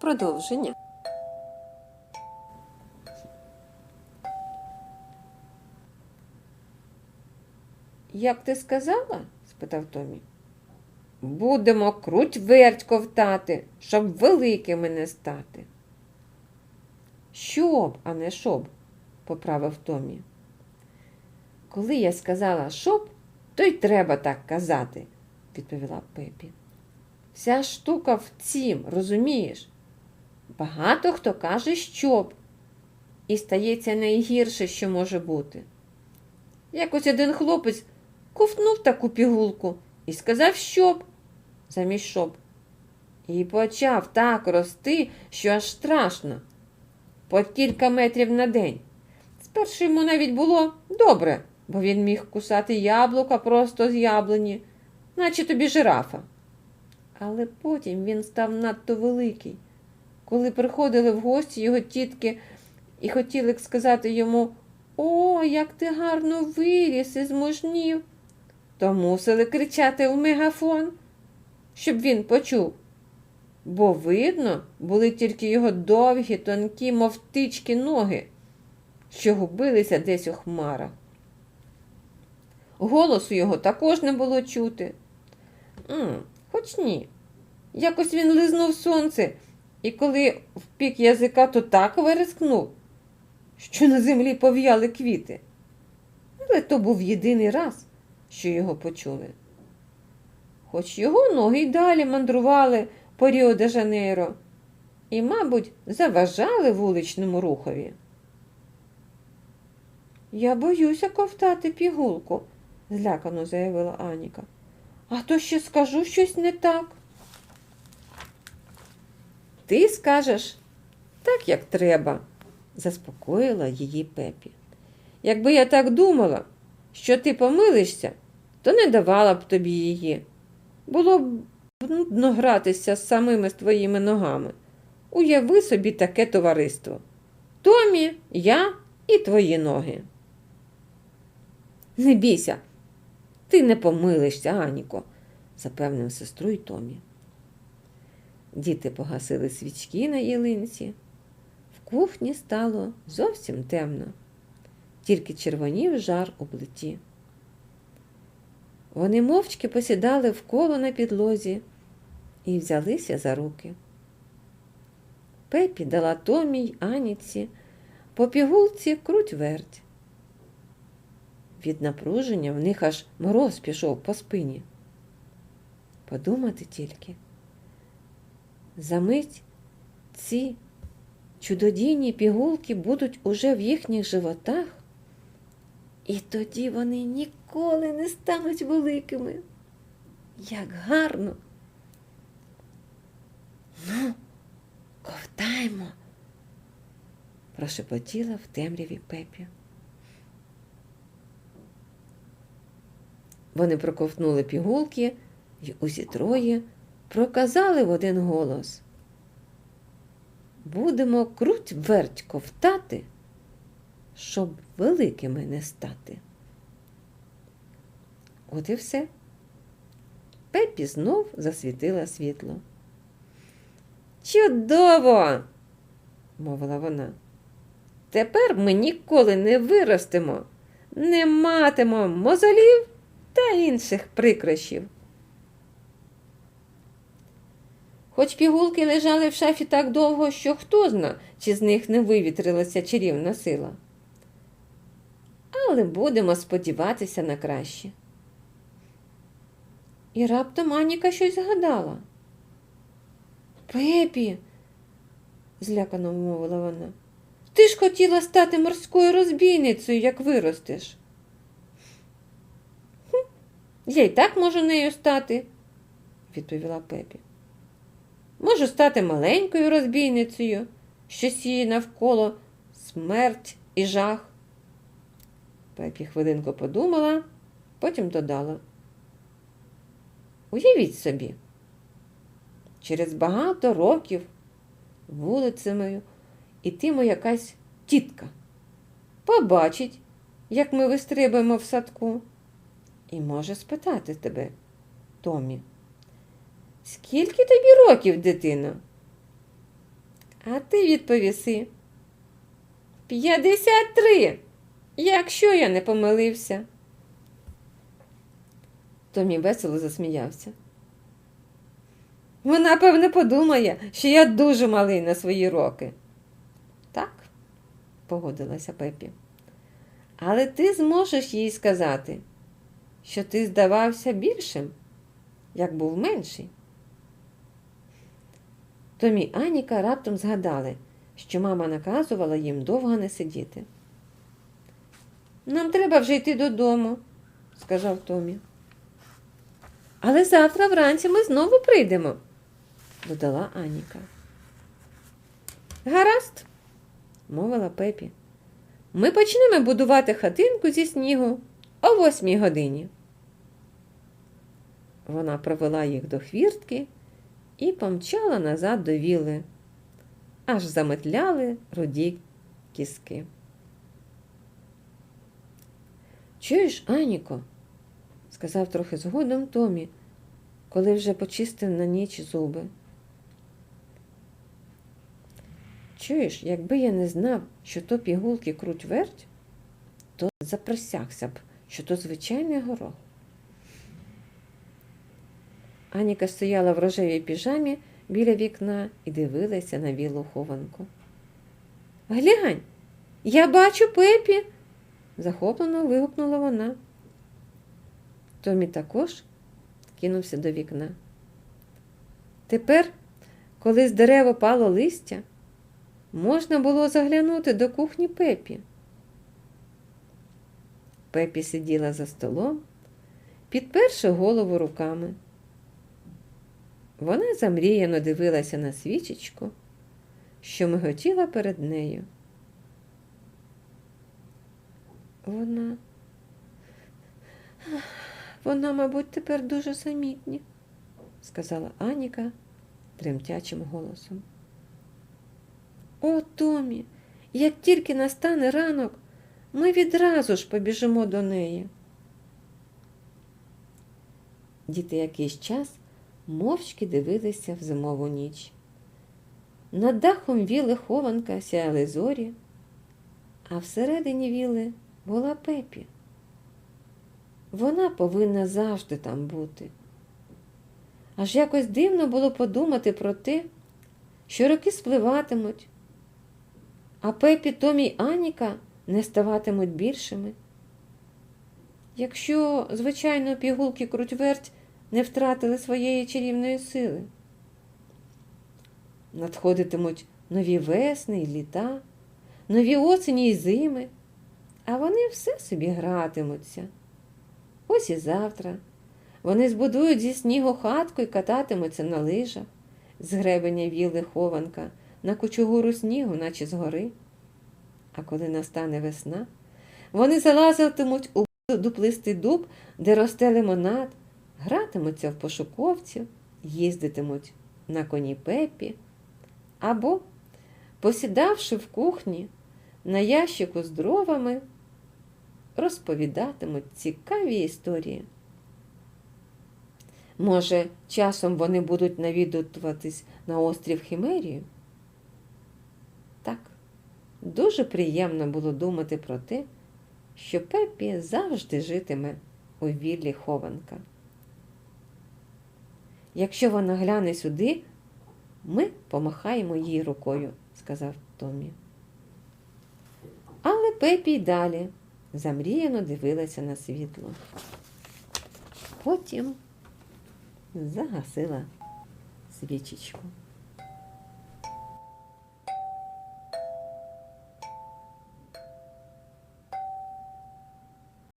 Продовження. Як ти сказала? спитав Томі. Будемо круть верть ковтати, щоб великими не стати. Щоб, а не щоб, поправив Томі. Коли я сказала щоб, то й треба так казати, відповіла Пепі. Вся штука в цім, розумієш? Багато хто каже щоб, і стається найгірше, що може бути. Якось один хлопець ковтнув таку пігулку і сказав щоб, замість щоб. І почав так рости, що аж страшно. По кілька метрів на день. Спершу йому навіть було добре, бо він міг кусати яблука просто з яблуні, наче тобі жирафа. Але потім він став надто великий. Коли приходили в гості його тітки і хотіли сказати йому О, як ти гарно виріс і змужнів, то мусили кричати в мегафон, щоб він почув. Бо, видно, були тільки його довгі, тонкі, мов птички ноги, що губилися десь у хмарах. Голосу його також не було чути. М, хоч ні. Якось він лизнув сонце, і коли впік язика, то так верескнув, що на землі пов'яли квіти. Але то був єдиний раз, що його почули. Хоч його ноги й далі мандрували по Ріо де Жанейро і, мабуть, заважали вуличному рухові. Я боюся ковтати пігулку, злякано заявила Аніка. А то ще скажу щось не так. Ти скажеш так, як треба, заспокоїла її пепі. Якби я так думала, що ти помилишся, то не давала б тобі її. Було б нудно гратися з самими твоїми ногами. Уяви собі таке товариство. Томі, я і твої ноги. Не бійся, ти не помилишся, Аніко, запевнив сестру й Томі. Діти погасили свічки на ялинці. В кухні стало зовсім темно, тільки червонів жар у плиті. Вони мовчки посідали вколо на підлозі і взялися за руки. Пепі дала Томі й Аніці по пігулці круть верть. Від напруження в них аж мороз пішов по спині. Подумати тільки. Замить ці чудодійні пігулки будуть уже в їхніх животах, і тоді вони ніколи не стануть великими. Як гарно. Ну, ковтаємо, прошепотіла в темряві пепі. Вони проковтнули пігулки і усі троє проказали в один голос. Будемо круть верть ковтати, щоб великими не стати. От і все. Пепі знов засвітила світло. Чудово! мовила вона. Тепер ми ніколи не виростемо, не матимемо мозолів та інших прикрощів. Хоч пігулки лежали в шафі так довго, що хто зна, чи з них не вивітрилася чарівна сила. Але будемо сподіватися на краще. І раптом Аніка щось згадала. Пепі, злякано мовила вона, ти ж хотіла стати морською розбійницею, як виростеш. «Хм, Я й так можу нею стати, відповіла Пепі. Можу стати маленькою розбійницею, що сіє навколо смерть і жах. Пепі хвилинку подумала, потім додала. Уявіть собі, через багато років вулицями ітиме якась тітка. Побачить, як ми вистрибуємо в садку, і може спитати тебе, Томі. Скільки тобі років, дитино? А ти відповіси. П'ятдесят три, якщо я не помилився. Томі весело засміявся. Вона, певне, подумає, що я дуже малий на свої роки. Так, погодилася Пепі. Але ти зможеш їй сказати, що ти здавався більшим, як був менший. Томі Аніка раптом згадали, що мама наказувала їм довго не сидіти. Нам треба вже йти додому, сказав Томі. Але завтра вранці ми знову прийдемо, додала Аніка. Гаразд, мовила Пепі. Ми почнемо будувати хатинку зі снігу о восьмій годині. Вона провела їх до хвіртки і помчала назад до віли, аж заметляли руді кіски. Чуєш, Аніко? сказав трохи згодом Томі, коли вже почистив на ніч зуби. Чуєш, якби я не знав, що то пігулки круть верть, то заприсягся б, що то звичайний горох. Аніка стояла в рожевій піжамі біля вікна і дивилася на білу хованку. Глянь, я бачу пепі, захоплено вигукнула вона. Томі також кинувся до вікна. Тепер, коли з дерева пало листя, можна було заглянути до кухні Пепі. Пепі сиділа за столом, підперши голову руками. Вона замріяно дивилася на свічечку, що миготіла перед нею. Вона, вона, мабуть, тепер дуже самітня, сказала Аніка тремтячим голосом. О, Томі, як тільки настане ранок, ми відразу ж побіжимо до неї. Діти якийсь час мовчки дивилися в зимову ніч. Над дахом віли хованка сяяли зорі, а всередині віли була пепі. Вона повинна завжди там бути. Аж якось дивно було подумати про те, що роки спливатимуть, а Пепі, Томі й Аніка не ставатимуть більшими. Якщо, звичайно, пігулки крутверть не втратили своєї чарівної сили. Надходитимуть нові весни й літа, нові осені й зими, а вони все собі гратимуться. Ось і завтра вони збудують зі снігу хатку і кататимуться на лижах, з гребеня віли хованка, на кучугуру снігу, наче з гори. А коли настане весна, вони залазитимуть у дуплистий дуб, де росте лимонад, гратимуться в пошуковців, їздитимуть на коні пепі, або, посідавши в кухні на ящику з дровами, розповідатимуть цікаві історії. Може, часом вони будуть навідуватись на острів Хімерію? Так, дуже приємно було думати про те, що Пепі завжди житиме у віллі хованка. Якщо вона гляне сюди, ми помахаємо їй рукою, сказав Томі. Але Пепі й далі замріяно дивилася на світло. Потім загасила свічечку.